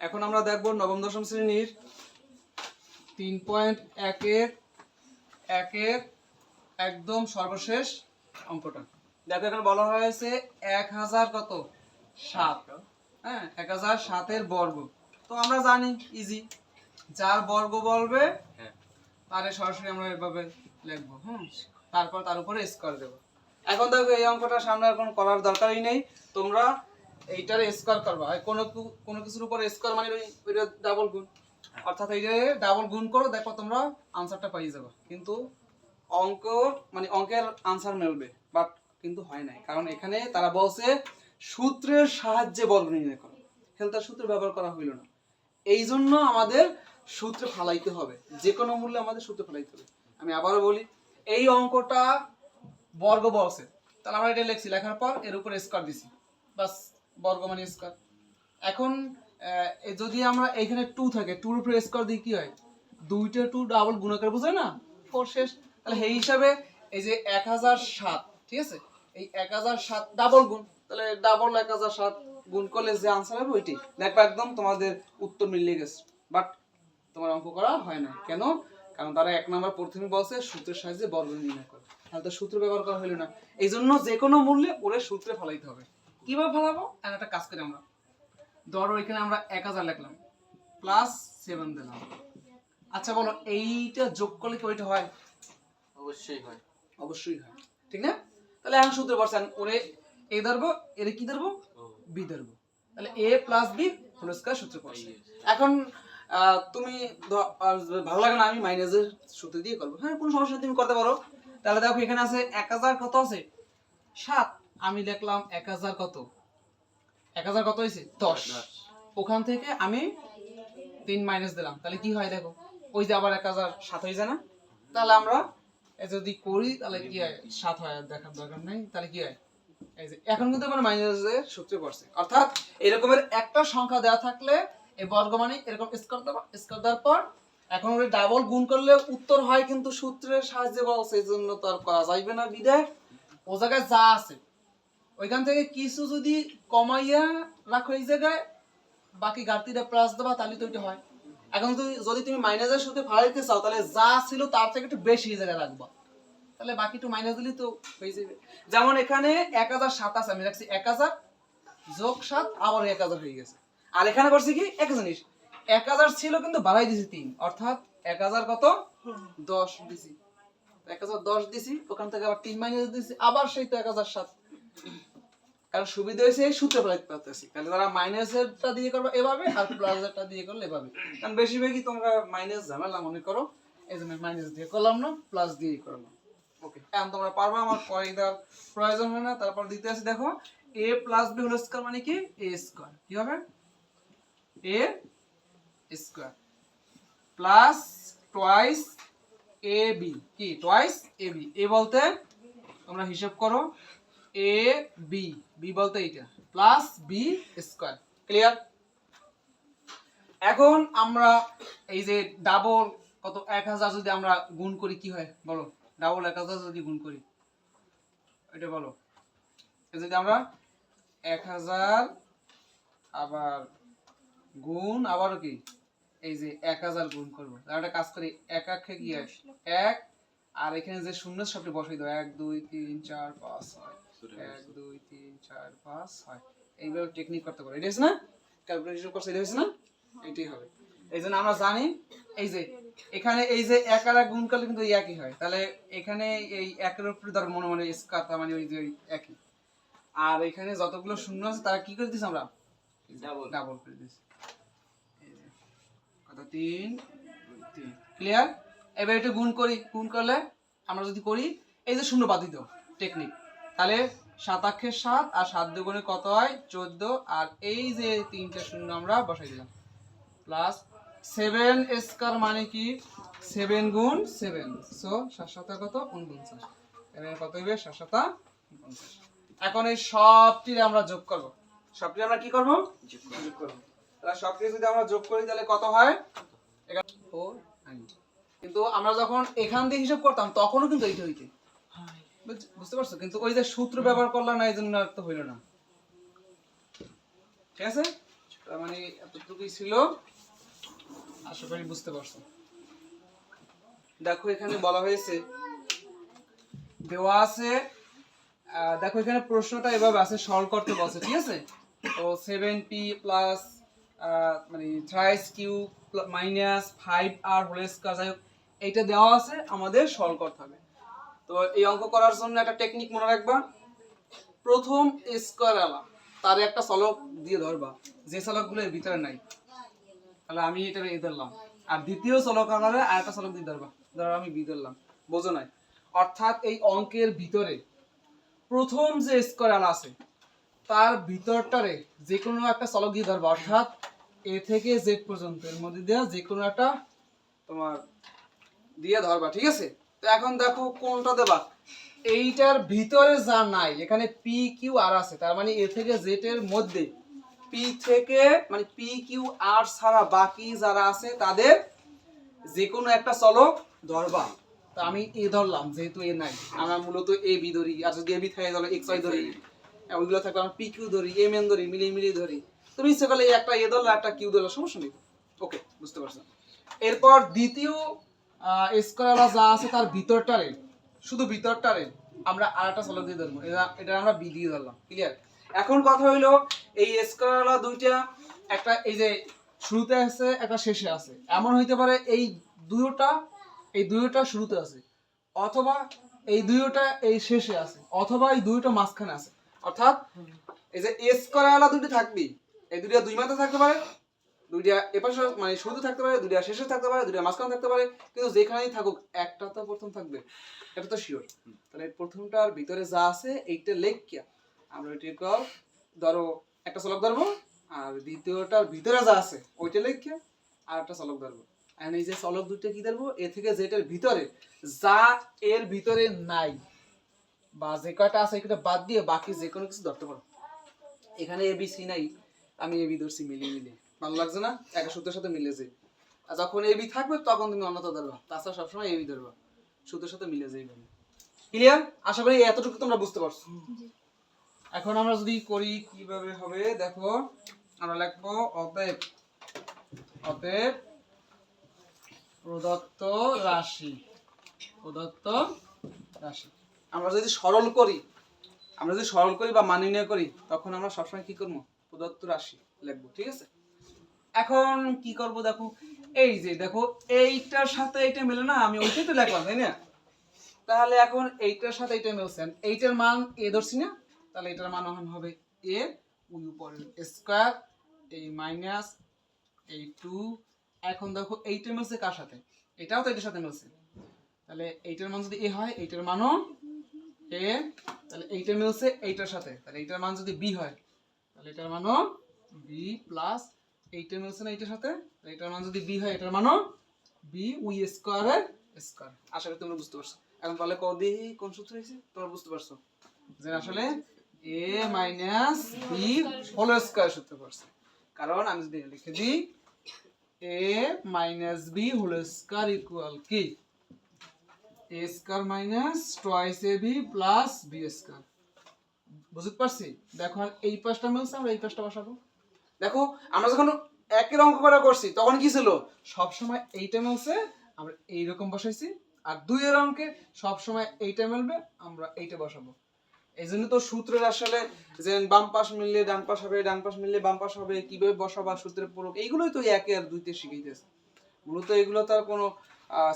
এখন আমরা দেখব নবম দশম শ্রেণির তিন পয়েন্ট একের একের একদম সর্বশেষ অঙ্কটা। দেখো এখানে বলা হয়েছে এক হাজার কত? সাত। হ্যাঁ এক হাজার সাতের বর্গ। তো আমরা জানি ইজি যার বর্গ বলবে হ্যাঁ। তারে সরাসরি আমরা এভাবে লিখব হুম তারপর তার উপরে স্কোয়ার দেবো। এখন দেখো এই অঙ্কটা সামনে আর কোনো করার দরকারই নেই। তোমরা এইটার স্কোয়ার করবা। কোনো কোনো কিছুর উপর স্কোয়ার মানে ওই- ওইটা ডাবল গুণ। অর্থাৎ এইটা ডাবল গুণ করো, দেখো তোমরা আনসারটা পাই যাবে। কিন্তু অঙ্ক মানে অঙ্কের আনসার মেলবে বাট কিন্তু হয় নাই। কারণ এখানে তারা বলছে, সূত্রের সাহায্যে বর্গ নির্ণয় করো। এখানে তার সূত্র ব্যবহার করা হইল না। এই জন্য আমাদের সূত্র ফালাইতে হবে। যে কোনো মূল্যে আমাদের সূত্র ফালাইতে হবে। আমি আবারও বলি, এই অঙ্কটা বর্গ বলছে তাহলে আমরা এটা লিখছি, লেখার পর এর উপর স্কোয়ার দিছি। বাস। বর্গ মানে স্কোয়ার। এখন যদি আমরা এখানে টু থাকে টুর উপরে স্কোয়ার দিই কি হয়? দুইটা টু ডাবল গুণাকার বুঝে না? ফোর শেষ। তাহলে সেই হিসাবে এই যে এক হাজার সাত, ঠিক আছে? এই এক হাজার সাত ডাবল গুণ, তাহলে ডাবল এক হাজার সাত গুণ করলে যে আনসার হবে ওইটি। দেখবা একদম তোমাদের উত্তর মিলিয়ে গেছে। বাট তোমার অঙ্ক করা হয় না কেন? কারণ তারা এক নাম্বার প্রথমে বলছে, সূত্রের সাহায্যে বর্গ নির্ণয় করে। তাহলে তো সূত্র ব্যবহার করা হলো না। এই জন্য যে কোনো মূল্যে ওরে সূত্রে ফলাইতে হবে। কীভাবে ফলাবো? আর একটা কাজ করি আমরা। ধরো এখানে আমরা এক হাজার লিখলাম। প্লাস সেভেন দিলাম। আচ্ছা বলো এইটা যোগ করলে কি ওইটা হয়? অবশ্যই হয়। অবশ্যই হয়। ঠিক না? তাহলে এখন সূত্র বলছেন ওরে এ ধরবো এর কি ধরবো? বি ধরবো। তাহলে A plus B whole square সূত্র পড়ছে। এখন আহ, তুমি ভালো লাগে না আমি মাইনাসের সূত্র দিয়ে করব। হ্যাঁ কোনো সমস্যা নেই তুমি করতে পারো। তাহলে দেখো এখানে আছে এক হাজার কত আছে? সাত। আমি লিখলাম এক হাজার কত? এক হাজার কত হয়েছে? দশ। ওখান থেকে আমি তিন মাইনাস দিলাম। তাহলে কি হয় দেখো? ওই যে আবার এক হাজার সাত হয়ে যায় না? তাহলে আমরা যদি করি তাহলে কি হয়? সাত হয় দেখার দরকার নেই। তাহলে কি হয়? এই যে এখন কিন্তু আমার মাইনাসের সূত্রে পড়ছে। অর্থাৎ এরকমের একটা সংখ্যা দেওয়া থাকলে এই বর্গ মানে এরকম স্কোয়ার দেওয়া স্কোয়ার দেওয়ার পর এখন ওই ডাবল গুণ করলে উত্তর হয় কিন্তু সূত্রের সাহায্যে বলছে এই জন্য তো আর করা যাইবে না বিদায় ও জায়গায় যা আছে ওইখান থেকে কিছু যদি কমাইয়া রাখো এই জায়গায়, বাকি ঘাটতিটা প্লাস দেবা, তাহলে তো ওইটা হয়। এখন তুই যদি তুমি মাইনাসের সাথে ফাড়াইতে চাও, তাহলে যা ছিল তার থেকে একটু বেশি জায়গায় রাখবা। তাহলে বাকি একটু মাইনাস দিলেই তো হয়ে যাবে। যেমন এখানে এক হাজার সাত আছে, আমি রাখছি এক হাজার, যোগ সাত, আবার এক হাজার হয়ে গেছে। আর এখানে করছি কি? এক জিনিস। এক হাজার ছিল কিন্তু বাড়াই দিছি তিন, অর্থাৎ এক হাজার কত? দশ দিছি। এক হাজার দশ দিছি, ওখান থেকে আবার তিন মাইনাস দিছি, আবার সেই তো এক হাজার সাত। কারণ সুবিধা হয়েছে তাহলে তারা দিয়ে করবে এভাবে আর দিয়ে করলে এভাবে। কারণ বেশিরভাগই তোমরা মাইনাস ঝামেলা মনে করো, এই জন্য মাইনাস দিয়ে করলাম না প্লাস করলাম। ওকে এখন তোমরা পারবা আমার দেওয়ার প্রয়োজন হয় না, তারপর দিতে আসি দেখো A plus B whole square মানে কি? এ স্কোয়ার কি হবে? A square plus twice A B কি? টোয়াইস এ বি এ বলতে তোমরা হিসাব করো এ বি বি বলতে এইটা প্লাস বি স্কোয়ার ক্লিয়ার এখন আমরা এই যে ডাবল কত এক হাজার যদি আমরা গুণ করি কি হয়? বলো ডাবল এক হাজার যদি গুণ করি এটা বলো। যদি আমরা এক হাজার আবার গুণ আবারও কি? এই যে এক হাজার গুণ করব। একটা কাজ করি এক একে কি এক আর এখানে যে শূন্য সবটি বসাই দাও এক দুই তিন চার পাঁচ ছয়। এক দুই তিন চার পাঁচ ছয়। এইভাবে টেকনিক করতে পারো। এটা হচ্ছে না? ক্যালকুলেশন করছে এটা হচ্ছে না? এটাই হবে। এই জন্য আমরা জানি এই যে এখানে এই যে এক আর গুণ করলে কিন্তু একই হয়। তাহলে এখানে এই একের উপরে ধর মনে মনে স্কার তার মানে ওই যে একই। আর এখানে যতগুলো শূন্য আছে তারা কি করে দিছি আমরা. ডাবল করে কত? তিন তিন। ক্লিয়ার এবার এটা গুণ করি। গুণ করলে আমরা যদি করি এই যে শূন্য বাদ দিত টেকনিক তাহলে সাত আক্ষের সাত আর সাত দুগুণে কত হয়? চোদ্দ। আর এই যে তিনটে শূন্য আমরা বসাই দিলাম। প্লাস সেভেন স্কোয়ার মানে কি? সেভেন গুণ সেভেন সো সাত কত? উনপঞ্চাশ। এবার কত হবে সাত এখন এই সবটির আমরা যোগ করব। সবটি আমরা কি করব? যোগ করব। তাহলে সবটি যদি আমরা যোগ করি, তাহলে কত হয়? ফোর কিন্তু আমরা যখন এখান দিয়ে হিসাব করতাম, তখনও কিন্তু এইটা হইতে। বুঝতে পারছ? কিন্তু ওই যে সূত্র ব্যবহার করলাম না এই জন্য আর তো হইল না। ঠিক আছে? তার মানে এতটুকুই ছিল। আশা করি বুঝতে পারছ। দেখো, এখানে বলা হয়েছে, দেওয়া আছে দেখো, এখানে প্রশ্নটা এভাবে আছে সলভ করতে বলছে, ঠিক আছে? তো সেভেন পি প্লাস মানে thrice Q minus five R whole square যাই হোক, এইটা দেওয়া আছে, আমাদের সলভ করতে হবে। তো এই অঙ্ক করার জন্য একটা টেকনিক মনে রাখবা। প্রথম স্কোয়ার আলা, তার একটা চলক দিয়ে ধরবা, যে চলকগুলো এর ভিতরে নাই। তাহলে আমি এটা এ ধরলাম। আর দ্বিতীয় চলক আলারে আর একটা চলক দিয়ে ধরবা। ধরো আমি বি ধরলাম, বোঝো নাই? অর্থাৎ এই অঙ্কের ভিতরে প্রথম যে স্কোয়ার আলা আছে, তার ভিতরটারে যে কোনো একটা চলক দিয়ে ধরবা। অর্থাৎ এ থেকে জেড পর্যন্ত, এর মধ্যে দিয়ে যে কোনো একটা তোমার দিয়ে ধরবা, ঠিক আছে? তো এখন দেখো কোনটা দেবা? এইটার ভিতরে যা নাই এখানে পি কিউ আর আছে তার মানে এ থেকে জেড এর মধ্যে পি থেকে মানে পি কিউ আর ছাড়া বাকি যারা আছে তাদের যে কোনো একটা চলক ধরবা। তা আমি এ ধরলাম যেহেতু এ নাই। আমার মূলত এ বি ধরি আর যদি এ বি থাকে তাহলে এক্স ওয়াই ধরি। ওইগুলো থাকলে আমি পি কিউ ধরি এম এন ধরি মিলিয়ে মিলিয়ে ধরি। তুমি করলে একটা এ ধরলে একটা কিউ ধরলে সমস্যা নেই। ওকে বুঝতে পারছ? এরপর দ্বিতীয় স্কোয়ারওয়ালা যা আছে তার ভিতরটারে শুধু ভিতরটারে আমরা আর একটা চলক দিয়ে ধরবো। এটা আমরা বি দিয়ে ধরলাম। ক্লিয়ার এখন কথা হইল, এই স্কোয়ারওয়ালা দুইটা, একটা এই যে শুরুতে আছে, একটা শেষে আছে। এমন হইতে পারে এই দুইটা এই দুইটা শুরুতে আছে। অথবা এই দুইটা এই শেষে আছে। অথবা এই দুইটা মাঝখানে আছে। অর্থাৎ এই যে স্কোয়ারওয়ালা দুটি থাকবি এই দুইটা দুই মাথা থাকতে পারে দুইটা এপাশে মানে শুরুতে থাকতে পারে দুইটা শেষে থাকতে পারে দুইটা মাঝখানে থাকতে পারে কিন্তু যেখানেই থাকুক একটা তো প্রথম থাকবে এটা তো শিওর তাহলে প্রথমটার ভিতরে যা আছে এইটা লেখিয়া আমরা ওইটা কল ধরো একটা চলক ধরবো আর দ্বিতীয়টার ভিতরে যা আছে ওইটা লেখিয়া আর একটা চলক ধরবো। আর এই যে চলক দুইটা কি ধরবো? এ থেকে যেটার ভিতরে যা এর ভিতরে নাই বা যে কয়টা আছে এটা বাদ দিয়ে বাকি যে কোনো কিছু ধরতে পারো। এখানে এ বি সি নাই আমি এ বি ধরছি মিলিয়ে মিলিয়ে। ভালো লাগছে না? একা সূত্রের সাথে মিলে যে আর যখন এ বি থাকবে তখন তুমি অন্যতা ধরবা। তাছাড়া সবসময় এ বি ধরবা। সূত্রের সাথে মিলে যাইবে ক্লিয়ার আশা করি এতটুকু তোমরা বুঝতে পারছ। এখন আমরা যদি করি কীভাবে হবে? দেখো আমরা লিখব অতএব অতএব প্রদত্ত রাশি। প্রদত্ত রাশি। আমরা যদি সরল করি আমরা যদি সরল করি বা মান নির্ণয় করি তখন আমরা সবসময় কি করব? প্রদত্ত রাশি লিখব ঠিক আছে? এখন কি করব দেখো? এই যে দেখো, এইটার সাথে এইটা মেলে না, আমি ওইটাই তো লিখলাম, তাই না? তাহলে এখন এইটার সাথে এইটা মিলছে এইটার মান এ ধরছি না, তাহলে এটার মান এখন হবে এ, ওই উপরে স্কোয়ার এই মাইনাস এই টু এখন দেখো এইটা মিলছে কার সাথে? এটাও তো এটার সাথে মিলছে। তাহলে এইটার মান যদি এ হয়, এইটার মানও এ। তাহলে এইটা মিলছে এইটার সাথে। তাহলে এইটার মান যদি বি হয়, তাহলে এটার মানও বি প্লাস এইটা মিলছে না এইটার সাথে? এটার মান যদি বি হয়, এটার মানও বি উই স্কোয়ারের স্কোয়ার আশা করি তোমরা বুঝতে পারছ। এখন তাহলে ক দিই কোন সূত্র হয়েছে? তোমরা বুঝতে পারছ। যে আসলে A minus B whole square সূত্র পারছে কারণ আমি যদি লিখে দিই A minus B whole square equal কি? A square minus twice A B plus B square বুঝতে পারছি? দেখো এই পাশটা মিলছে, আমরা এই পাশটা বসাবো। দেখো, আমরা যখন একের অঙ্ক করা করছি, তখন কি ছিল? সব সময় এইটা মিলছে আমরা এইরকম বসাইছি, আর দুইয়ের অঙ্কে সব সময় এইটা মিলবে, আমরা এইটা বসাবো। এই জন্য তো সূত্রের আসলে যে বাম পাশ মিললে ডান পাশ হবে, ডান পাশ মিললে বাম পাশ হবে, কীভাবে বসাবা, সূত্রের প্রয়োগ, এইগুলোই তো একে আর দুইতে শিখাইতেছে। মূলত এগুলো তার কোনো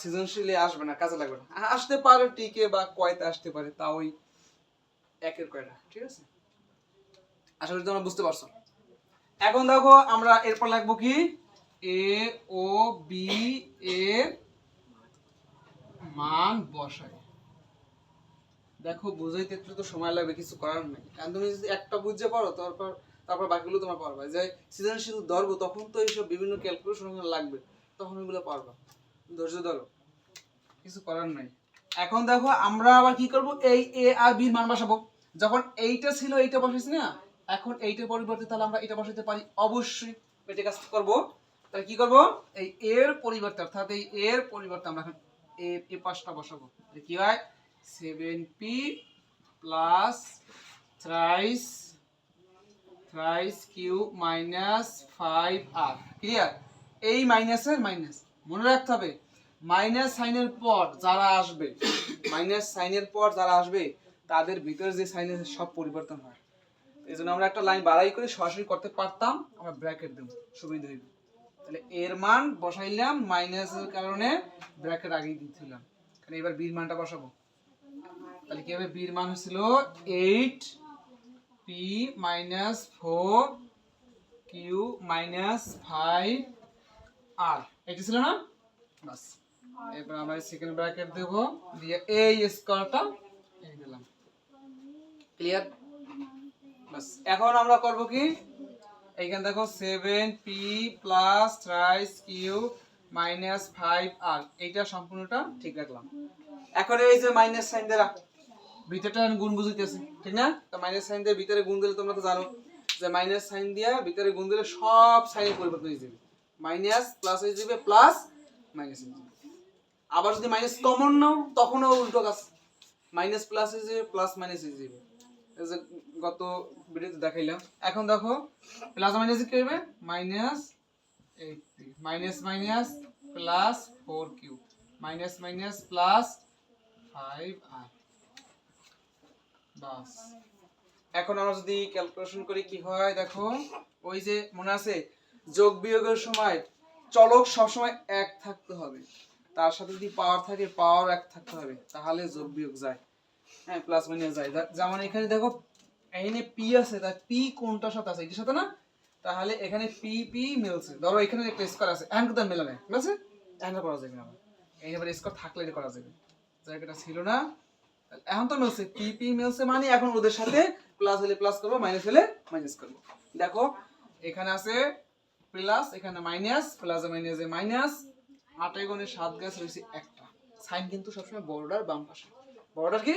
সৃজনশীলে আসবে না, কাজে লাগবে না। আসতে পারে টিকে বা কয়তে আসতে পারে তা ওই একের কয়টা, ঠিক আছে? আশা করি তোমরা বুঝতে পারছ। এখন দেখো আমরা এরপর লাগবো কি? এ ও বি এর মান বসাই দেখো, বুঝাইতে একটু তো সময় লাগবে, কিছু করার নেই। কারণ তুমি যদি একটা বুঝতে পারো, তারপর তারপর বাকিগুলো তোমার পারবা যে সৃজনশীল ধরবো তখন তো এইসব বিভিন্ন ক্যালকুলেশন লাগবে। তখন ওইগুলো পারবা ধৈর্য ধরো। কিছু করার নাই। এখন দেখো, আমরা আবার কি করব? এই এ আর বি মান বসাবো। যখন এইটা ছিল, এইটা বসাইছি না? এখন এইটার পরিবর্তে তাহলে আমরা এটা বসাতে পারি। অবশ্যই এটা কাজ করব। তাহলে কি করব? এই এর পরিবর্তে, অর্থাৎ এই এর পরিবর্তে আমরা এখন এ এ পাশটা বসাবো। কি হয়? Seven P plus thrice thrice Q minus five R clear এই মাইনাসের মাইনাস মনে রাখতে হবে মাইনাস সাইনের পর যারা আসবে মাইনাস সাইনের পর যারা আসবে, তাদের ভিতরে যে সাইন আছে, সব পরিবর্তন হয়। এই জন্য আমরা একটা লাইন বাড়াই করে সরাসরি করতে পারতাম, আমরা ব্র্যাকেট দেবো, সুবিধা হইবে তাহলে এর মান বসাইলাম মাইনাসের কারণে ব্র্যাকেট আগেই দিয়েছিলাম কারণ এবার বির মানটা বসাবো। তাহলে কি হবে? বির মান হচ্ছিল eight P minus four Q minus five R এটা ছিল না? বাস। এবার আমরা সেকেন্ড ব্র্যাকেট দেব, দিয়ে এই স্কোয়ারটা এই দিলাম। ক্লিয়ার এখন আমরা করব কি? এইখানে দেখো seven P plus thrice Q minus five R এইটা সম্পূর্ণটা ঠিক রাখলাম। এখন এই যে মাইনাস সাইন দ্বারা ভিতরটা গুণ বুঝিতেছে ঠিক না? তো মাইনাস সাইন দিয়ে ভিতরে গুণ দিলে তোমরা তো জানো যে মাইনাস সাইন দিয়া ভিতরে গুণ দিলে সব সাইনের পরিবর্তন হয়ে যাবে। মাইনাস প্লাস হয়ে যাবে প্লাস মাইনাস হয়ে যাবে। আবার যদি মাইনাস কমন নাও, তখনও উল্টো কাজ। মাইনাস প্লাস হয়ে যাবে প্লাস মাইনাস হয়ে যাবে। যে গত ভিডিওতে দেখাইলাম। এখন দেখো প্লাস মাইনাস কি হবে minus eight minus minus plus four Q minus minus plus five R বাস। এখন আমরা যদি ক্যালকুলেশন করি, কি হয়? দেখো, ওই যে মনে আছে, যোগ বিয়োগের সময় চলক সবসময় এক থাকতে হবে। তার সাথে যদি পাওয়ার থাকে পাওয়ার এক থাকতে হবে। তাহলে যোগ বিয়োগ যায়। হ্যাঁ প্লাস মাইনাস যায় যেমন এখানে দেখো, এখানে পি আছে, তাই পি কোনটার সাথে আছে? এটার সাথে না? তাহলে এখানে পি পি মিলছে। ধরো এখানে একটা স্কোয়ার আছে এখন কোথাও মেলে ঠিক আছে? এখন করা যাবে না এই এবার স্কোয়ার থাকলে এটা করা যাবে। জায়গাটা ছিল না। এখন তো মিলছে। পি পি মিলছে মানে এখন ওদের সাথে প্লাস হলে প্লাস করব মাইনাস হলে মাইনাস করব। দেখো, এখানে আছে প্লাস এখানে মাইনাস প্লাস মাইনাসে মাইনাস আটে গুণে সাত গাছ, রয়েছে একটা। সাইন কিন্তু সবসময় বর্ডার বাম পাশে। বর্ডার কি?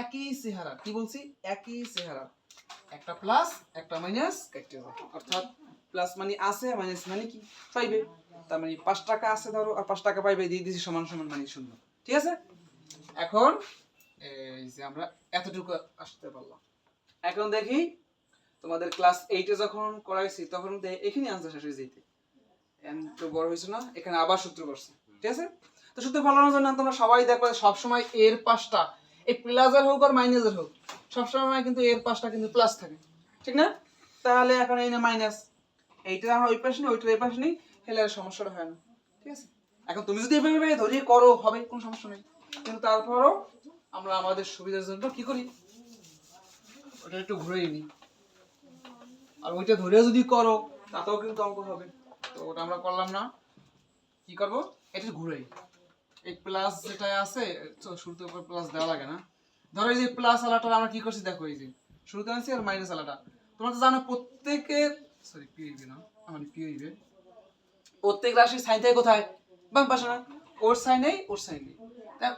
একই চেহারা, কি বলছি? একই চেহারা। একটা প্লাস একটা মাইনাস কেটে অর্থাৎ প্লাস মানে আছে মাইনাস মানে কি? পাইবে। তার মানে পাঁচ টাকা আছে ধরো, আর পাঁচ টাকা পাইবে, দিয়ে দিছি সমান সমান মানে শূন্য। ঠিক আছে? এখন এই যে আমরা এতটুকু আসতে পারলাম। এখন দেখি তোমাদের ক্লাস এইটে যখন করাইছি, তখন এখানে আনসার শেষ হয়ে যেতে। তো বড় হয়েছে না? এখানে আবার সূত্র করছে ঠিক আছে? তো সূত্র ফলানোর জন্য তোমরা সবাই দেখবে সবসময় এর পাশটা এই প্লাসের হোক আর মাইনাসের হোক, সবসময় কিন্তু এর পাশটা কিন্তু প্লাস থাকে। ঠিক না? তাহলে এখন এই না মাইনাস এইটা ওই পাশে নেই, ওইটার এই পাশে নেই, তাহলে আর সমস্যাটা হয় না। ঠিক আছে? এখন তুমি যদি এভাবে ধরিয়ে করো, হবে, কোনো সমস্যা নেই। কিন্তু তারপরও আমরা আমাদের সুবিধার জন্য কি করি? ওটা একটু ঘুরেই নিই আর ওইটা ধরে যদি করো, তাতেও কিন্তু অঙ্ক হবে। তো ওটা আমরা করলাম না। কি করব? এটা ঘুরেই। এই প্লাস যেটা আছে শুরুতে উপর প্লাস দেওয়া লাগে না। ধরো এই যে প্লাস আলাটা, আমরা কি করছি? দেখো এই যে, শুরুতে আনছি আর মাইনাস আলাটা। তোমরা তো জানো প্রত্যেকের সরি পি হইবে না? আমার পি হইবে? প্রত্যেক রাশির সাইন থাকে কোথায়? বাম পাশে না? ওর সাইন ওর সাইন নেই।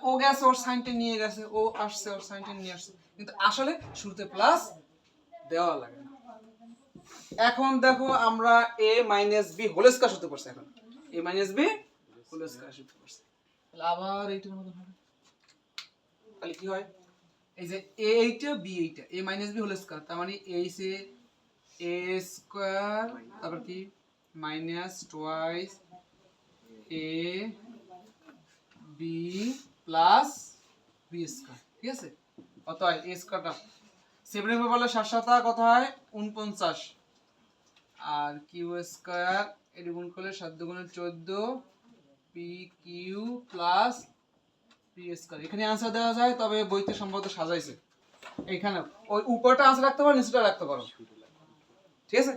ও গেছে, ওর সাইনটা নিয়ে গেছে, ও আসছে, ওর সাইনটা নিয়ে আসছে। কিন্তু আসলে শুরুতে প্লাস দেওয়া লাগে এখন দেখো আমরা A minus B whole square সূত্র পড়ছি এখন। A minus B whole square সূত্র পড়ছি। তাহলে আবার এইটার মতন হবে। তাহলে কি হয়? এই যে এ এইটা বি এইটা। A minus B whole square তার মানে এই সে এ স্কয়ার তারপর কি? Minus twice A B plus B square ঠিক আছে? কত হয় এ স্কয়ারটা সেভেনের বললে সাত সাতা কত হয়? উনপঞ্চাশ আর কিউ স্কয়ার এটি গুণ করলে সাত দুগুণে চোদ্দ। P Q plus P square এখানে আনসার দেওয়া যায়, তবে বইতে সম্ভবত সাজাইছে। এইখানে, ওই উপরটা আনসার রাখতে পারো নিচেটা রাখতে পারো। ঠিক আছে?